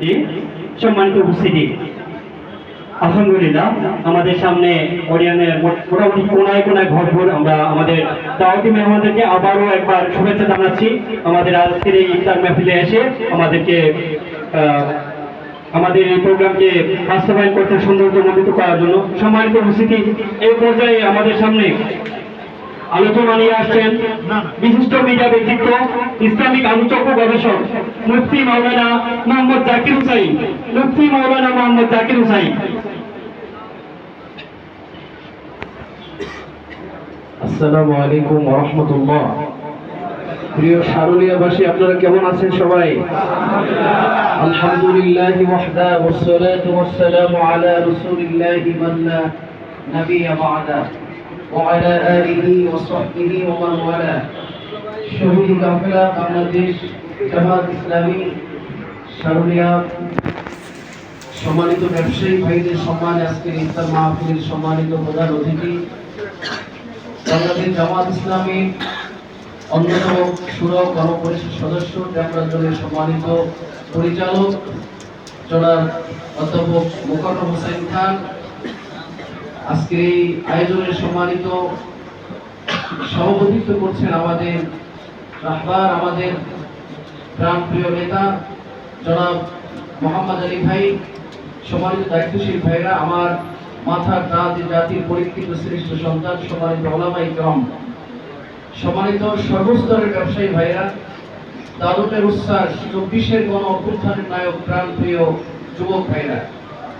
জি, সম্মানিত আলহামদুলিল্লাহ আমাদের সামনে অডিয়ানের মোটামুটি কোনায় কোনায় ঘর আমরা আমাদের মেহমানদেরকে আবারও একবার শুভেচ্ছা জানাচ্ছি। আমাদের আজকের এই ইফতার এসে আমাদেরকে আমাদের এই প্রোগ্রামকে বাস্তবায়ন করতে সৌন্দর্যমণ্ডিত করার জন্য সম্মানিত উপস্থিতি। এই পর্যায়ে আমাদের সামনে আলোচনা নিয়ে আসছেন বিশিষ্ট মিডিয়া ব্যক্তিত্ব ইসলামিক আলোচক গবেষক মুফতি মৌলানা মোহাম্মদ জাকির হুসাইন। মুফতি মৌলানা মোহাম্মদ জাকির হুসাইন। আসসালামু আলাইকুম রহমতুল্লাহ প্রিয় সারুলিয়াবাসী আপনারা কেমন আছেন সবাই? আলহামদুলিল্লাহ ওয়াহদা ওয়াসসালাতু ওয়াসসালামু আলা রাসূলিল্লাহি মান লা বা'দা। وعلى آله وصحبه ومن والاه শহীদ কাফেলা বাংলাদেশ জামাত ইসলামী সারুলিয়া সম্মানিত ব্যবসায়ী ভাইদের সম্মান আজকের ইফতার মাহফিলের সম্মানিত প্রধান অতিথি বাংলাদেশ জামাত ইসলামী অন্যতম সুর কর্মপরিষদ সদস্য ডেমরা দলের সম্মানিত পরিচালক জনাব অধ্যাপক মোকাররম হোসেন খান আজকের এই আয়োজনের সম্মানিত সভাপতিত্ব করছেন আমাদের রাহবার, আমাদের প্রাণপ্রিয় নেতা জনাব মোহাম্মদ আলী ভাই, সম্মানিত দায়িত্বশীল ভাইরা, আমার মাথার তাজ জাতির পরীক্ষিত শ্রেষ্ঠ সন্তান, সম্মানিত ওলামাই গ্রাম সম্মানিত সর্বস্তরের ব্যবসায়ী ভাইরা দাদুটের উচ্ছ্বাস চব্বিশের গণ অভ্যুত্থানের নায়ক, প্রাণপ্রিয় যুবক ভাইরা।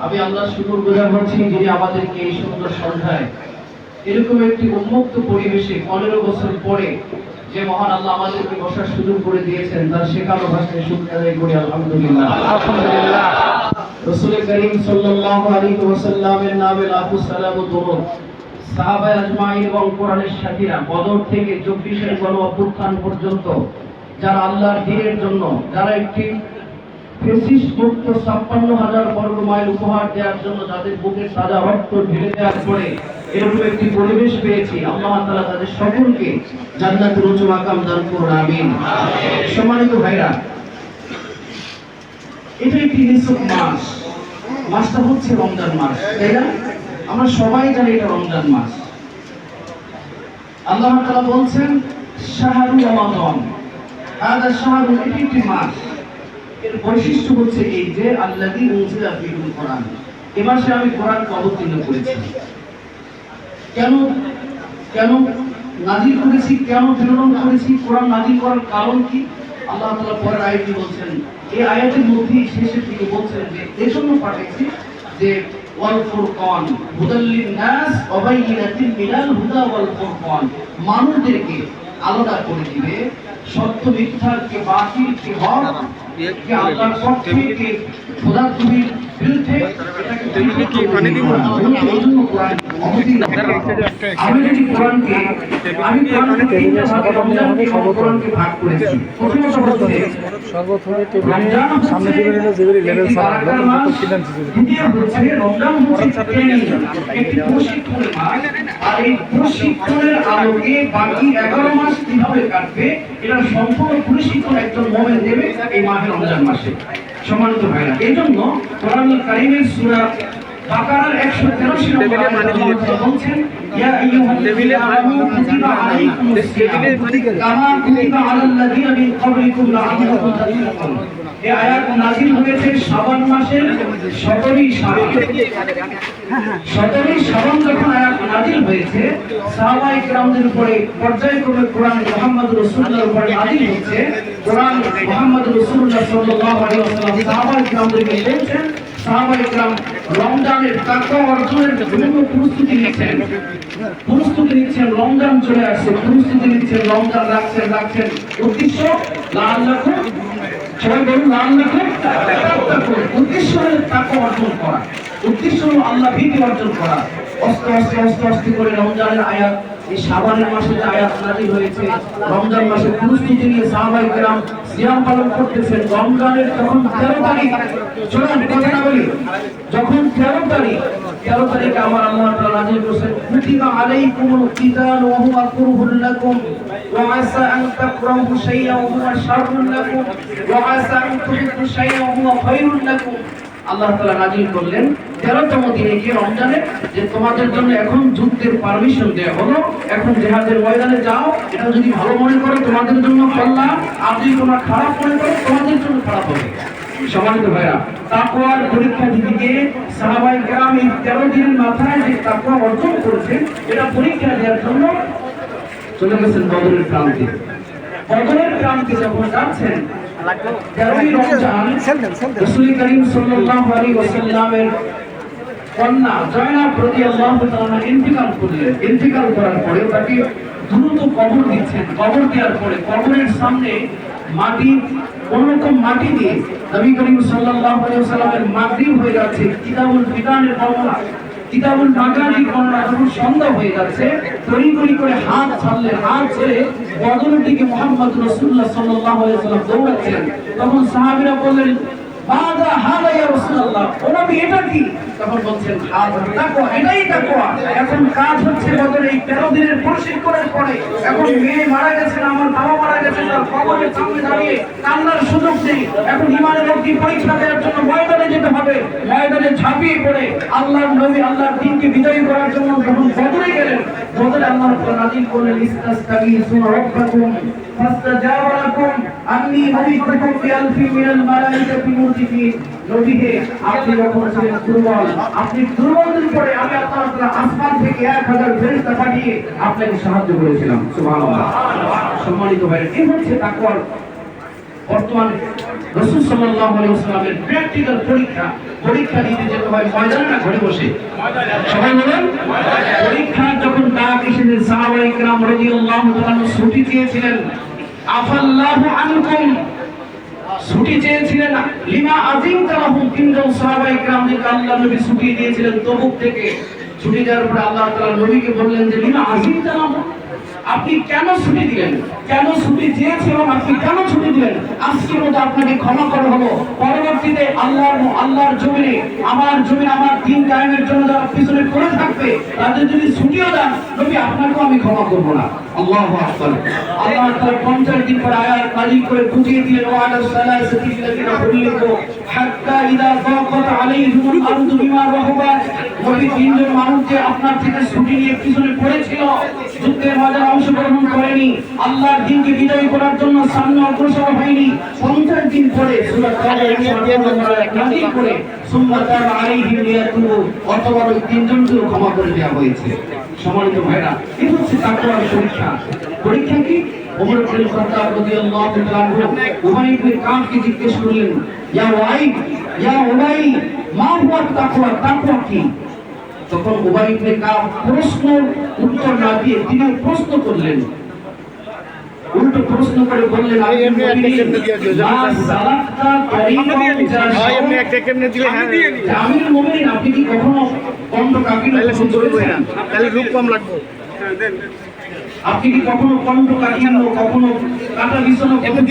আমি আল্লাহ শুকুর গুজার হচ্ছি যিনি আমাদেরকে এই সুন্দর সন্ধ্যায় এরকম একটি উন্মুক্ত পরিবেশে পনেরো বছর পরে যে মহান আল্লাহ আমাদেরকে বসার সুযোগ করে দিয়েছেন তার শেখানো ভাষায় শুক্রিয়া আদায় করি আলহামদুলিল্লাহ। আলহামদুলিল্লাহ। রসুল করিম সাল্লাল্লাহু আলাইহি ওয়াসাল্লামের নামে লাখো সালাম ও দরুদ। সাহাবায়ে আজমাইন এবং কোরআনের সাথীরা বদর থেকে গণ অভ্যুত্থান পর্যন্ত যারা আল্লাহর দ্বীনের জন্য যারা একটি ফেসিস ছাপ্পান্ন হাজার বর্গ মাইল উপহার দেওয়ার জন্য যাদের বুকের তাজা রক্ত ঢেলে দেওয়ার পরে এরকম একটি পরিবেশ পেয়েছি, আল্লাহ তাআলা তাদের সকলকে জান্নাতুল উঁচু মাকাম দান করুন, আমিন। সম্মানিত ভাইরা, এটা একটি নিছক মাস। মাসটা হচ্ছে রমজান মাস, তাই না? আমরা সবাই জানি এটা রমজান মাস। আল্লাহ তাআলা বলছেন, শাহরু রমাদান। হাদা শাহরু, এটি একটি মাস। এর বৈশিষ্ট্য হচ্ছে এই যে কোরআন। এ মাসে আমি অবতীর্ণ করেছি। কেন? কেন নাজিল করেছি? কেন প্রেরণ করেছি? কোরআন নাজিল করার কারণ কি? আল্লাহ তাআলা পরের বলছেন? এই আয়াতের শেষের দিকে বলছেন যে এজন্য পাঠিয়েছি যে, ওয়াল হুদাল্লিন হুদা ওয়াল মানুষদেরকে আলাদা করে দিবে। সত্য মিথ্যার কে বাতিল, কে হক টেবিলে কি পানি দিব? সর্বপ্রথমে সামনে যেগুলি এই সম্মানিত জন্য কোরআন কারিমের সূরা বাকারার 183 নম্বর টেবিলে পানি দিয়ে আয়াতে আল্লাহ বলছেন ইয়া আইয়ুহাল্লাযীনা আমানু কুতিবা আলাইকুমুস সিয়াম। কামা কুতিবা আলাল মিন ক্বাবলিকুম লাআল্লাকুম তাত্তাকুন এই আয়াত নাযিল হয়েছে শাবান মাসের 17ই শাবান 17ই শাবান যখন আয়াত নাযিল হয়েছে সাহাবায়ে কেরামদের উপরে পর্যায়ক্রমে কোরআন মুহাম্মদ রাসূলুল্লাহর উপরে নাযিল হচ্ছে কোরআন মুহাম্মদ রাসূলুল্লাহ সাল্লাল্লাহু আলাইহি ওয়াসাল্লাম বলছেন উদ্দেশ্য হলো অর্জন করা। আল্লাহ ভীতি অর্জন করা। অস্তে অস্তে অস্তে অস্তে করে রমজানের আয়াত এই শাবানের মাসে যে আয়াত নাজিল হয়েছে, রমজান মাসে প্রস্তুতি নিয়ে সাহাবাই কেরাম সিয়াম পালন করতেছেন। রমজানের যখন তেরো তারিখ। চলুন কথা বলি, যখন তেরো তারিখ, তেরো তারিখে আমার আল্লাহ তাআলা নাজিল করেছেন, কুতিবা আলাইকুমুল কিতাল ওয়া হুয়া কুরহুল লাকুম, ওয়া আসা আন তাকরাহু শাইআন ওয়া হুয়া শাররুল লাকুম, ওয়া আসা আন তুহিব্বু শাইআন ওয়া হুয়া খায়রুল লাকুম। আল্লাহ তালা নাজিল করলেন। তেরোতম দিনে কি রমজানে? যে তোমাদের জন্য এখন যুদ্ধের পারমিশন দেওয়া হলো, এখন জেহাদের ময়দানে যাও, এটা যদি ভালো মনে করো, তোমাদের জন্য কল্যাণ আর যদি তোমরা খারাপ মনে করো, তোমাদের জন্য খারাপ হবে। সম্মানিত ভাইরা, তাকওয়ার পরীক্ষা দিদিকে সাহাবাই কেরাম এই তেরো দিনের মাথায় যে তাকওয়া অর্জন করেছেন এটা পরীক্ষা দেওয়ার জন্য চলে গেছেন বদরের প্রান্তে। বদরের প্রান্তে যখন যাচ্ছেন রসুল করিম সাল্লাল্লাহু আলাইহি ওয়াসাল্লামের কন্যা জয়নাব রাদিয়াল্লাহু তাআলা ইন্তিকাল করলেন। ইন্তিকাল করার পরে তাকে দ্রুত কবর দিচ্ছেন। কবর দেওয়ার পরে কবরের সামনে মাটি কোনরকম মাটি দিয়ে নবী করিম সাল্লাল্লাহু আলাইহি ওয়াসাল্লামের মাগরিব হয়ে যাচ্ছে। কিতাবুল ফিতানের বর্ণনা কিতাবুল মাগাজির করা যখন সন্ধ্যা হয়ে যাচ্ছে। তরি তরি করে হাত ছাড়লেন, হাত ছেড়ে বদরের দিকে মোহাম্মদ রসুল্লাহ সাল্লাহ আলাইহি দৌড়াচ্ছেন তখন সাহাবিরা বললেন মাদা হাদা রাসূলুল্লাহ। ও নবী, এটা কি? তখন বলছেন, হাদা তাকওয়া। এটাই তাকওয়া। এখন কাজ হচ্ছে বদরে এই 13 দিনের প্রশিক্ষণের পরে, এখন মেয়ে মারা গেছেন আমার বাবা মারা গেছেন তার কবরের সামনে দাঁড়িয়ে কান্নার সুযোগ নেই। এখন ইমানের অগ্নি পরীক্ষা দেওয়ার জন্য ময়দানে ঝাঁপিয়ে পড়ে আল্লাহর নবী আল্লাহর দিনকে বিজয়ী করার জন্য যখন বদরে গেলেন, বদরে আল্লাহ তাআলা নাযিল করলেন মুরদিফিন নবী হে আপনি যখন ছিলেন দুর্বল আপনি দুর্বলদের পরে আমি আল্লাহ তাআলা আসমান থেকে 1000 ফেরেশতা পাঠিয়ে আপনাকে সাহায্য করেছিলাম সুবহানাল্লাহ সম্মানিত ভাই এই হচ্ছে তাকওয়ার বর্তমানে রসুল সাল্লাল্লাহু আলাইহি ওয়াসাল্লামের প্র্যাকটিক্যাল পরীক্ষা পরীক্ষা দিতে যেতে হয় ময়দানে না ঘরে বসে সবাই বলেন পরীক্ষা যখন ডাক এসেছে সাহাবায়ে کرام রাদিয়াল্লাহু তাআলা ছুটি চেয়েছিলেন আফাল্লাহু আনকুম ছুটি চেয়েছিলেন লিমা আজিম তালাহুম তিনজন সাহাবাই ইকরামদেরকে আল্লাহ নবী ছুটি দিয়েছিলেন তবুক থেকে। ছুটি দেওয়ার পরে আল্লাহ তালা নবীকে বললেন যে, লিমা আজিম তালাহুম আপনি কেন ছুটি দিলেন? কেন ছুটি চেয়েছিলাম আপনি কেন ছুটি দিলেন? আজকের মতো আপনাকে ক্ষমা করা হলো। পরবর্তীতে আল্লাহর আল্লাহর জমিনে, আমার জমিন, আমার দিন কায়েমের জন্য যারা পিছনে পড়ে থাকবে, তাদের যদি ছুটিও দেন, নবী, আপনাকেও আমি ক্ষমা করব না। আল্লাহু আকবার। আল্লাহ তাআলা 50 দিন পর আয়াত নাযিল করে বুঝিয়ে দিলেন, ওয়া আলা সালাসাতি আল্লাযিনা হুল্লিকু হাত্তা ইদা যাকাত আলাইহিমুল আরদু বিমা রাহাবাত। নবী তিনজন মানুষ যে আপনার থেকে ছুটি নিয়ে পিছনে পড়েছিল। যুদ্ধের ময়দানে অংশগ্রহণ করেনি। আল্লাহর দিনকে বিজয়ী করার জন্য সামনে অগ্রসর হয়নি। পঞ্চাশ দিন পরে করে তাবা আলাইহিম লিয়াতুবু অথবা ওই তিনজনকেও ক্ষমা করে দেওয়া হয়েছে। সম্মানিত ভাইরা, এই হচ্ছে তাকওয়ার পরীক্ষা। পরীক্ষা কি? ওমর ইবনে খাত্তাব রাদিয়াল্লাহু তাআলা উমাই ইবনে কাবকে জিজ্ঞেস করলেন ইয়া ওয়াই ইয়া উমাই মা হুয়া তাকওয়া তাকওয়া কি তখন উবাই ইবনে কাব প্রশ্ন উত্তর না দিয়ে তিনি প্রশ্ন করলেন উল্টো প্রশ্ন করে বললেন ভাই, এমনি একটা কেমনে দিয়ে দিও, তো? ভাই এমনি একটা কেমনে দিলে হ্যাঁ আমির মুমিনিন আপনি কি কখনো কণ্ঠ কাকিল তাহলে শুনতে পারব না তাহলে রূপ কম লাগবে আপনি কি কখনো কণ্ঠ কাকিল কখনো কাটা বিছানো এমনি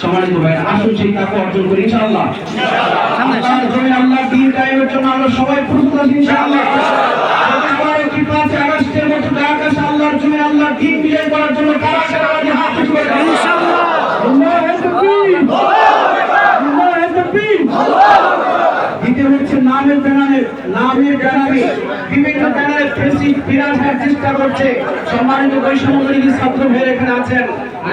সম্মানিত ভাই আসুন সেই তাকওয়া অর্জন করি ইনশাআল্লাহ। আল্লাহর জন্য দিন কায়েমের জন্য আমরা সবাই প্রস্তুত আছি ইনশাআল্লাহ। সবাই কৃপা আছে আগস্টের মতো ডাক আসে আল্লাহর জন্য আল্লাহর দিন বিজয় করার জন্য কারা কারা রাজি হাত উঁচু ইনশাআল্লাহ। আল্লাহু তাকবীর আল্লাহু তাকবীর দ্বিতীয় হচ্ছে নামের ব্যানারে নামের ব্যানারে বিভিন্ন হওয়ার চেষ্টা করছে। সম্মানিত বৈষম্যী ছাত্র ভাইয়ের এখানে আছেন।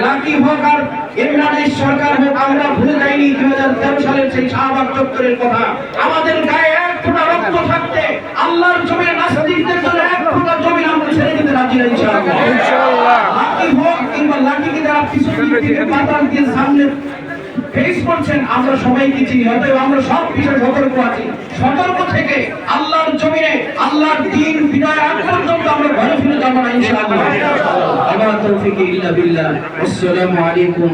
লাকি হোক আর ইমরানের সরকার হোক আমরা ভুলে যাইনি দুই হাজার তেরো সালের সেই শাহবাগ চত্বরের কথা। আমাদের গায়ে এক ফোঁটা রক্ত থাকতে আল্লাহর জমিনে নাসাদিকদের জন্য এক ফোঁটা জমি আমরা ছেড়ে দিতে রাজি না ইনশাআল্লাহ। লাকি হোক কিংবা লাকিকে যারা পিছন দিক পাতাল দিয়ে সামনে ফেস করছেন আমরা সবাইকে চিনি? অতএব আমরা সব বিষয়ে সতর্ক আছি। সতর্ক থেকে আল্লাহর জমিনে, আল্লাহর দিন বিদায় পর্যন্ত আমরা ঘরে ফিরে যাব না, ইনশাআল্লাহ। তৌফিক আসসালামু আলাইকুম